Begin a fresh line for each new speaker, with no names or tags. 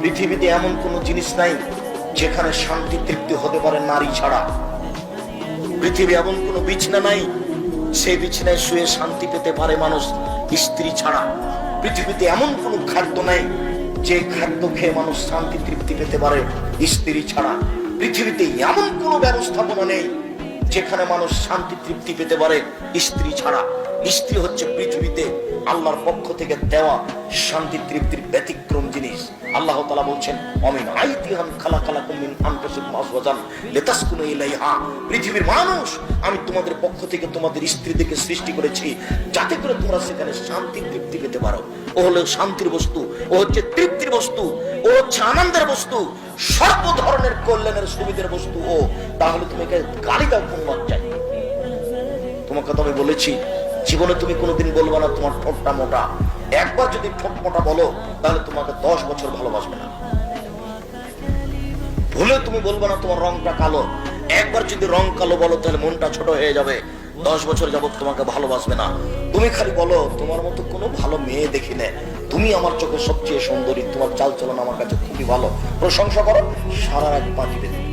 পৃথিবীতে এমন কোনো জিনিস নাই যেখানে শান্তি তৃপ্তি হতে পারে নারী ছাড়া। পৃথিবী এমন কোনো বিছনা নাই, সেই বিছানায় শুয়ে শান্তি পেতে পারে মানুষ স্ত্রী ছাড়া। পৃথিবীতে এমন কোনো খাদ্য নাই যে খাদ্য খেয়ে মানুষ শান্তি তৃপ্তি পেতে পারে স্ত্রী ছাড়া। পৃথিবীতে এমন কোনো ব্যবস্থাপনা নেই যেখানে মানুষ শান্তি তৃপ্তি পেতে পারে স্ত্রী ছাড়া। স্ত্রী হচ্ছে পৃথিবীতে আল্লাহর পক্ষ থেকে দেওয়া শান্তি, তৃপ্তির ব্যতিক্রম জিনিস। আল্লাহ তালা বলছেন, অমিন আইতিহান খালা খালা কুমিন আনফুসিক মাসওয়াজান লিতাসকুনু ইলাইহা। পৃথিবীর মানুষ, আমি তোমাদের পক্ষ থেকে তোমাদের স্ত্রী স্ত্রীদেরকে সৃষ্টি করেছি, যাতে করে তোমরা সেখানে শান্তি, তৃপ্তি পেতে পারো। ও হলো শান্তির বস্তু, ও হচ্ছে তৃপ্তির বস্তু, ও হচ্ছে আনন্দের বস্তু, সর্ব ধরনের কল্যাণের সুবিধের বস্তু ও। তাহলে তুমি গালি দাও কোন লজ্জায়? তোমাকে তো আমি বলেছি জীবনে তুমি কোনোদিন বলবে না তোমার ঠোঁটটা মোটা। একবার যদি ঠোঁট মোটা বলো, তাহলে তোমাকে দশ বছর ভালোবাসবে না। ভুলে তুমি বলবে না তোমার রংটা কালো। একবার যদি রং কালো বলো, তাহলে মনটা ছোট হয়ে যাবে। দশ বছর যাবত তোমাকে ভালোবাসবে না। তুমি খালি বলো, তোমার মতো কোনো ভালো মেয়ে দেখি না। তুমি আমার চোখে সবচেয়ে সুন্দরী, তোমার চাল চলন আমার কাছে খুবই ভালো। প্রশংসা করো, সারা রাত বাঁচিবে